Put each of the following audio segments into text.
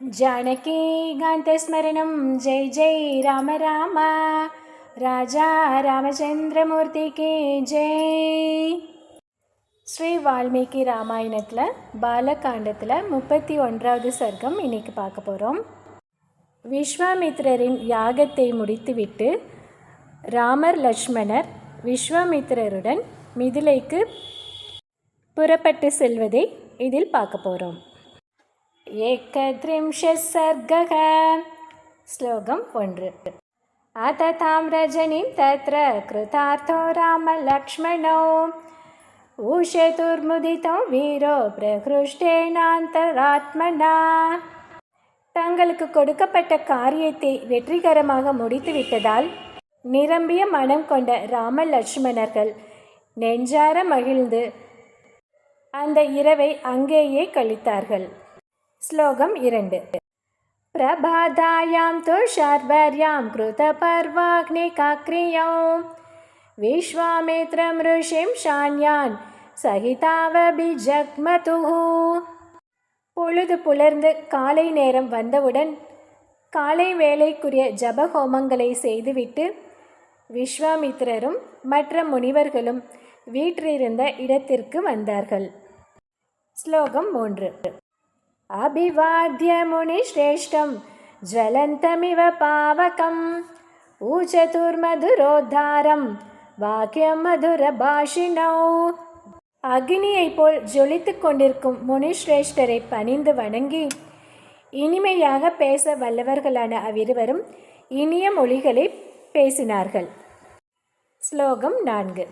जानकीकान्तस्मरणं जय जय राम राम ராஜா ராமச்சந்திரமூர்த்திக்கு ஜெய் ஸ்ரீ வால்மீகி ராமாயணத்தில் பாலகாண்டத்தில் முப்பத்தி ஒன்றாவது சர்க்கம் இன்னைக்கு பார்க்க போகிறோம் விஸ்வாமித்திரரின் யாகத்தை முடித்துவிட்டு ராமர் லக்ஷ்மணர் விஸ்வாமித்திரருடன் மிதிலைக்கு புறப்பட்டு செல்வதை இதில் பார்க்க போகிறோம் ஏகத்ரிம்ஷ சர்க்கக ஸ்லோகம் ஒன்று अथ ताम्रजनीं तत्र कृतार्थो रामलक्ष्मणौ ஊஷதுர்முதிதோ வீரோ பிரகிருஷ்டேனாந்தராத்மனா தங்களுக்கு கொடுக்கப்பட்ட காரியத்தை வெற்றிகரமாக முடித்து விட்டதால் நிரம்பிய மனம் கொண்ட ராம லட்சுமணர்கள் நெஞ்சார மகிழ்ந்து அந்த இரவை அங்கேயே கழித்தார்கள் ஸ்லோகம் இரண்டு प्रभादायां तु शर्वर्यां कृतपर्वाग्निकाक्रियौ विश्वामित्रं ऋषिं शान्यान् சகிதாவபிஜக்மதுः பொழுது புலர்ந்து காலை நேரம் வந்தவுடன் காலை வேலைக்குரிய ஜபஹோமங்களை செய்துவிட்டு விஸ்வாமித்திரரும் மற்ற முனிவர்களும் வீற்றிருந்த இடத்திற்கு வந்தார்கள் ஸ்லோகம் மூன்று अभिवाद्य मुनिश्रेष्ठं ज्वलन्तमिव पावकम् ஊச்சதுர்மதுரோத்தாரம் வாக்கியம் மதுரபாஷினோ அக்னியைப் போல் ஜொலித்து கொண்டிருக்கும் முனிஸ்ரேஷ்டரை பணிந்து வணங்கி இனிமையாக பேச வல்லவர்களான அவ்விருவரும் இனிய மொழிகளை பேசினார்கள் ஸ்லோகம் நான்கு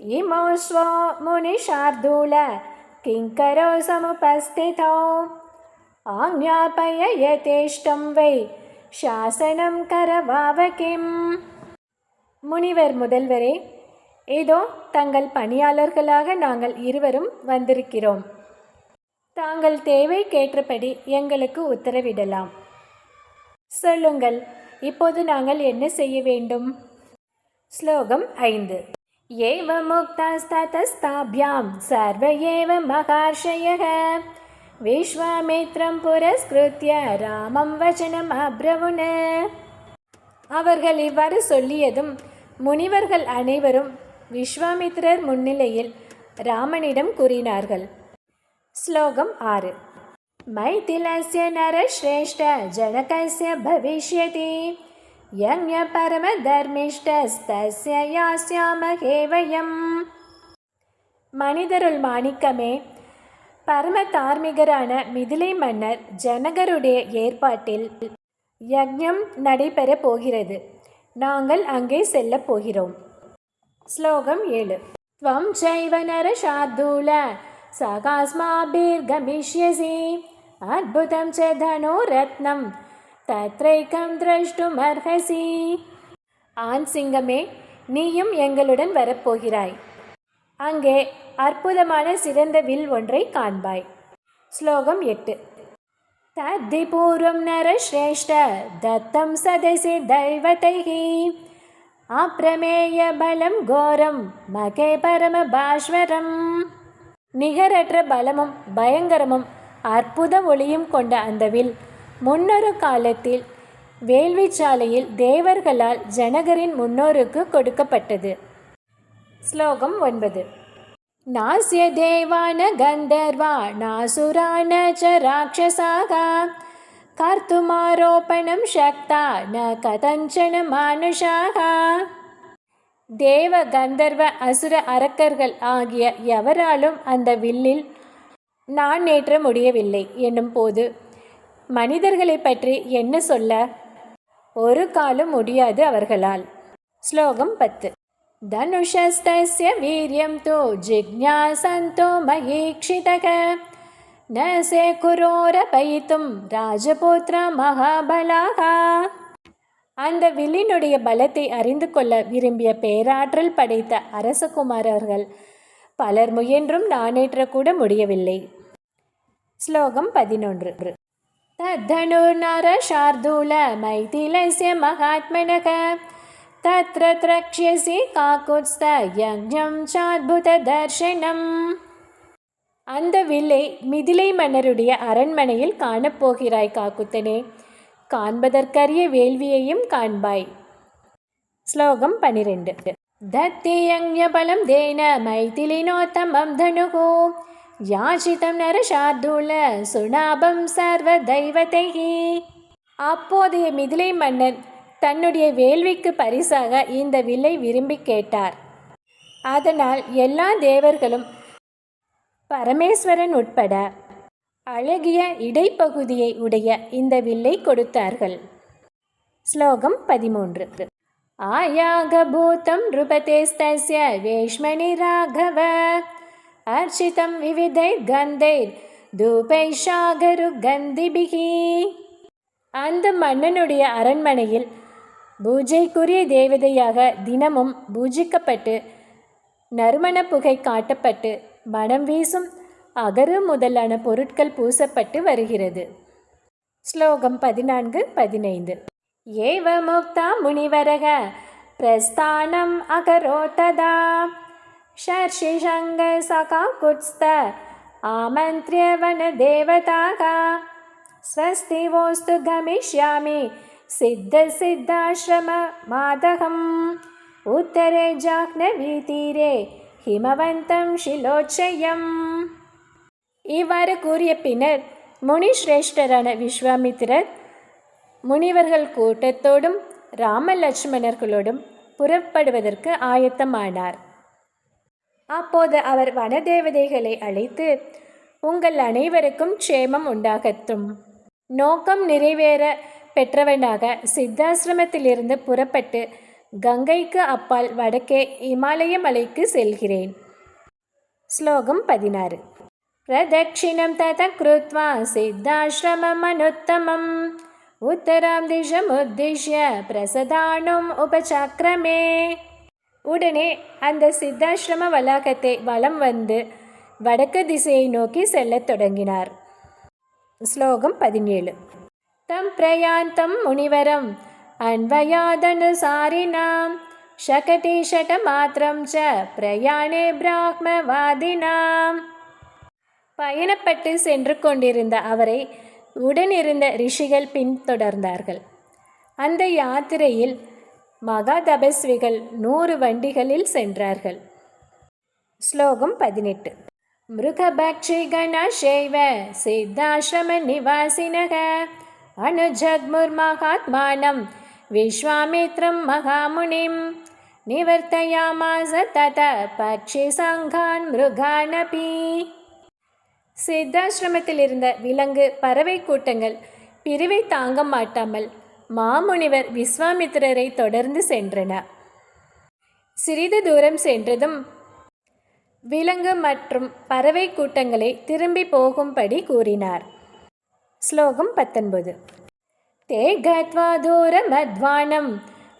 இமோ ஸ்வோ முனிஷார்தூல किङ्करो समुपस्थितौ आज्ञापय यथेष्टं வை சாசனம் கரவாவகிம் முனிவர் முதல்வரே ஏதோ தங்கள் பணியாளர்களாக நாங்கள் இருவரும் வந்திருக்கிறோம் தாங்கள் தேவைக்கேற்றபடி எங்களுக்கு உத்தரவிடலாம் சொல்லுங்கள் இப்போது நாங்கள் என்ன செய்ய வேண்டும் ஸ்லோகம் ஐந்து एवमुक्तास्ततस्ताभ्यां सर्व एव महर्षयः விஸ்வாமித்ரம் புரஸ்கிருத்திய ராமம் வச்சனம் அப்ரவுன அவர்கள் இவ்வாறு சொல்லியதும் முனிவர்கள் அனைவரும் விஸ்வாமித்ரர் முன்னிலையில் ராமனிடம் கூறினார்கள் ஸ்லோகம் ஆறு மைதிலஸ்ய நரஸ்ரேஷ்ட ஜனகஸ்ய பவிஷ்யதி யஞ பரமதர்மிஷ்டஸ்தஸ்ய யாஸ்யாமகே வயம் மனிதருள் மாணிக்கமே பரம தார்மிகரான மிதிலை மன்னர் ஜனகருடைய ஏற்பாட்டில் யக்ஞம் நடைபெற போகிறது நாங்கள் அங்கே செல்ல போகிறோம் ஸ்லோகம் ஏழு त्वं चैव नरशार्दूल सकास्माभिर्गमिष्यसि अद्भुतं च धनुरत्नं தத்ரைக்கம் திரஷ்டும் அர்ஹசி. ஆண் சிங்கமே நீயும் எங்களுடன் வரப்போகிறாய். அங்கே அற்புதமான சிறந்த வில் ஒன்றை காண்பாய். ஸ்லோகம் எட்டு. தத்தி பூர்வம் நரஸ்ரேஷ்ட தத்தம் சதசி தைவதைகி அப்பிரமேய பலம் கோரம் மகே பரம பாஸ்வரம் நிகரற்ற பலமும் பயங்கரமும் அற்புத ஒளியும் கொண்ட அந்த வில் முன்னொரு காலத்தில் வேள்விச்சாலையில் தேவர்களால் ஜனகரின் முன்னோருக்கு கொடுக்கப்பட்டது. ஸ்லோகம் ஒன்பது. நாசிய தேவான கந்தர்வா நாசுரான ச ராட்சசாகா கர்த்துமாரோபணம் சக்தா ந கதஞ்சன மானுஷாகா. தேவ கந்தர்வ அசுர அரக்கர்கள் ஆகிய எவராலும் அந்த வில்லில் நான் நேற்ற முடியவில்லை. என்னும் போது மனிதர்களை பற்றி என்ன சொல்ல? ஒரு காலம் முடியாது அவர்களால். ஸ்லோகம் பத்து. தனுஷஸ்தஸ்ய வீரியம் தோ ஜிக்ஞாசந்தோ மகீக்ஷிதக. ந குரோர பயித்தும் ராஜபுத்திர மகாபலாகா அந்த வில்லினுடைய பலத்தை அறிந்து கொள்ள விரும்பிய பேராற்றல் படைத்த அரசகுமாரர்கள் பலர் முயன்றும் நானேற்றக்கூட முடியவில்லை. ஸ்லோகம் பதினொன்று. तद्धनुर्नरशार्दूल मैथिलस्य महात्मनः तत्र द्रक्ष्यसि काकुत्स्थयज्ञं चाद्भुतदर्शनम् அந்த வில்லை மிதிலை மன்னருடைய அரண்மனையில் காணப்போகிறாய் காக்குத்தனே காண்பதற்கரிய வேள்வியையும் காண்பாய் ஸ்லோகம் பனிரெண்டு தத்தியங்யபலம் தேன மைதிலினோத்தமம் தனுகோ யாஜிதம் நரஷார்தூல சுணாபம் சர்வ தெய்வதைகி அப்போதைய மிதிலை மன்னன் தன்னுடைய வேள்விக்கு பரிசாக இந்த வில்லை விரும்பி கேட்டார். அதனால் எல்லா தேவர்களும் பரமேஸ்வரன் உட்பட அழகிய இடைப்பகுதியை உடைய இந்த வில்லை கொடுத்தார்கள். ஸ்லோகம் பதிமூன்று. ஆயாக பூத்தம் நிருபதேஸ்தஸ்ய வேஷ்மணி ராகவ. अर्चितं विविधैर्गन्धैर्धूपैशागरुगन्धिभिः அந்த மன்னனுடைய அரண்மனையில் பூஜைக்குரிய தேவதையாக தினமும் பூஜிக்கப்பட்டு நறுமண புகை காட்டப்பட்டு மனம் வீசும் அகரு முதலான பொருட்கள் பூசப்பட்டு வருகிறது ஸ்லோகம் பதினான்கு பதினைந்து एवमुक्ता मुनिवरः प्रस्थानम् अकरोत् तदा शर्षिशङ्गसकाकुत्स्थ आमन्त्र्य वनदेवताः स्वस्ति वोस्तु गमिष्यामि सिद्धसिद्धाश्रममादहम् उत्तरे जाह्नवीतीरे ஹிமவந்தம் ஷிலோச்சயம் இவ்வாறு கூறிய பின்னர் முனிஸ்ரேஷ்டரான விஸ்வாமித்திரர் முனிவர்கள் கூட்டத்தோடும் ராம லட்சுமணர்களோடும் புறப்படுவதற்கு ஆயத்தமானார் அப்போது அவர் வனதேவதைகளை அழைத்து உங்கள் அனைவருக்கும் க்ஷேமம் உண்டாகட்டும். நோக்கம் நிறைவேற பெற்றவனாக சித்தாசிரமத்திலிருந்து புறப்பட்டு கங்கைக்கு அப்பால் வடக்கே இமாலய மலைக்கு செல்கிறேன். ஸ்லோகம் பதினாறு. பிரதட்சிணம் தத கிருத்வா சித்தாசிரமம் அனுத்தமம். உத்தராம் திசம் உத்திஷ்ய பிரசதானும் உபசக்ரமே. உடனே அந்த சித்தாசிரம வளாகத்தை வலம் வந்து வடக்கு திசையை நோக்கி செல்லத் தொடங்கினார் ஸ்லோகம் பதினேழு தம் பிரயாந்தம் முனிவரம் அன்வயாதனுசாரிணாம் शकटिशट மாத்திரம் ச பிரயாணே பிராக்மவாதினாம் பயணப்பட்டு சென்று கொண்டிருந்த அவரை உடனிருந்த ரிஷிகள் பின்தொடர்ந்தார்கள் அந்த யாத்திரையில் மகா தபஸ்விகள் நூறு வண்டிகளில் சென்றார்கள். ஸ்லோகம் பதினெட்டு. மிருகபக்ஷி கணசைவ சித்தாசிரம நிவாசினக அனுஜக்முர் மகாத்மானம் விஸ்வாமித்ரம் மகாமுனிம் நிவர்த்தயாமாச தத பக்ஷி சங்கான் மிருகானபி. சித்தாசிரமத்தில் இருந்த விலங்கு பறவை கூட்டங்கள் பிரிவை தாங்க மாட்டாமல் மாமுனிவர் விஸ்வாமித்திரரை தொடர்ந்து சென்றன. சிறிது தூரம் சென்றதும் விலங்கு மற்றும் பறவை கூட்டங்களை திரும்பி போகும்படி கூறினார். ஸ்லோகம் பத்தொன்பது. தே கத்வா தூரம் அத்வானம்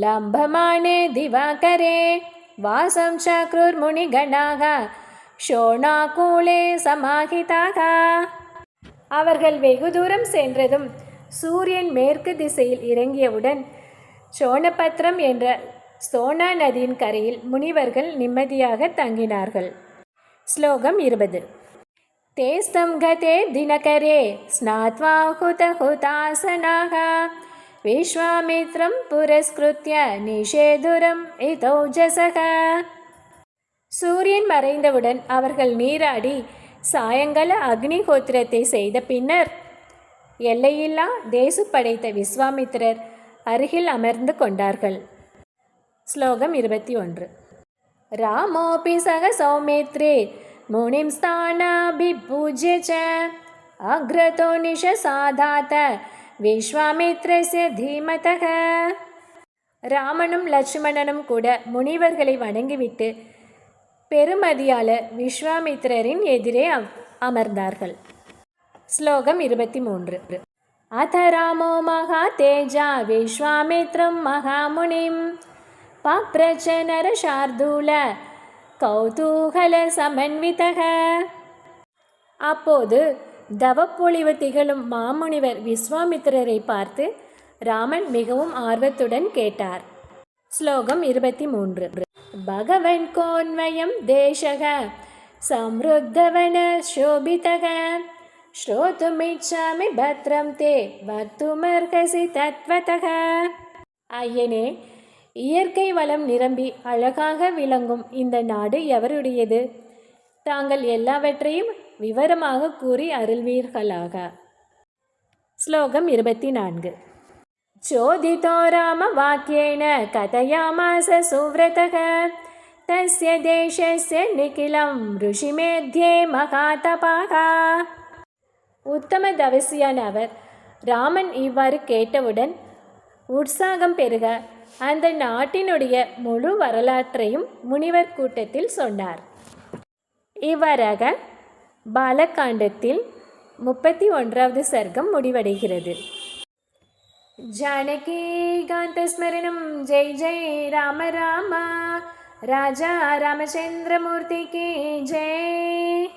லம்பமானே திவாகரே வாசம் சக்ருர் முனிகணாக ஷோணாகூலே சமாகிதாக அவர்கள் வெகு தூரம் சென்றதும் சூரியன் மேற்கு திசையில் இறங்கியவுடன் சோனபத்ரம் என்ற சோனா நதியின் கரையில் முனிவர்கள் நிம்மதியாக தங்கினார்கள். ஸ்லோகம் இருபது. தேஸ்தம் கதே தினகரே ஸ்நாத்வா ஹுத ஹுதாசனாக விஸ்வாமித்ரம் புரஸ்கிருத்ய நிஷேதுரம் இதௌஜசக. சூரியன் மறைந்தவுடன் அவர்கள் நீராடி சாயங்கால அக்னிஹோத்திரத்தை செய்த பின்னர் எல்லையில்லா தேசு படைத்த விஸ்வாமித்திரர் அருகில் அமர்ந்து கொண்டார்கள். ஸ்லோகம் இருபத்தி ஒன்று. ராமோபி சக சௌமித்ரே முனிம் ஸ்தானாபிபூஜ்ய ச. அக்ரதோ நிஷசாதாத விஸ்வாமித்ரஸ்ய தீமதக. ராமனும் லட்சுமணனும் கூட முனிவர்களை வணங்கிவிட்டு பெருமதியால விஸ்வாமித்திரரின் எதிரே அம்- அமர்ந்தார்கள். ஸ்லோகம் இருபத்தி மூன்று அத ராமோ மகா தேஜா விஸ்வாமித்ரம் மகாமுனிம் பப்ரச்ச நரசார்தூல கௌதூகல சமன்விதக அப்போது தவப்பொழிவு திகழும் மாமுனிவர் விஸ்வாமித்திரரை பார்த்து ராமன் மிகவும் ஆர்வத்துடன் கேட்டார் ஸ்லோகம் இருபத்தி மூன்று பகவன் கோன்வயம் தேசக समृद्धवनशोभितः श्रोतुमिच्छामि भद्रं ते वक्तुमर्हसि तत्त्वतः ஐயனே இயற்கை வளம் நிரம்பி அழகாக விளங்கும் இந்த நாடு எவருடையது தாங்கள் எல்லாவற்றையும் விவரமாக கூறி அருள்வீர்களாக ஸ்லோகம் இருபத்தி நான்கு चोदितो रामवाक्येन कथयामास सुव्रतः तस्य देशस्य निखिलं ऋषिमेध्ये महातपाः உத்தம தவசியான அவர் ராமன் இவ்வாறு கேட்டவுடன் உற்சாகம் பெருக அந்த நாட்டினுடைய முழு வரலாற்றையும் முனிவர் கூட்டத்தில் சொன்னார். இவ்வாறாக பாலகாண்டத்தில் முப்பத்தி ஒன்றாவது சர்க்கம் முடிவடைகிறது. ஜானகி காந்த ஸ்மரணம் ஜெய் ஜெய் ராம ராமா ராஜா ராமச்சந்திரமூர்த்திக்கு ஜெய்.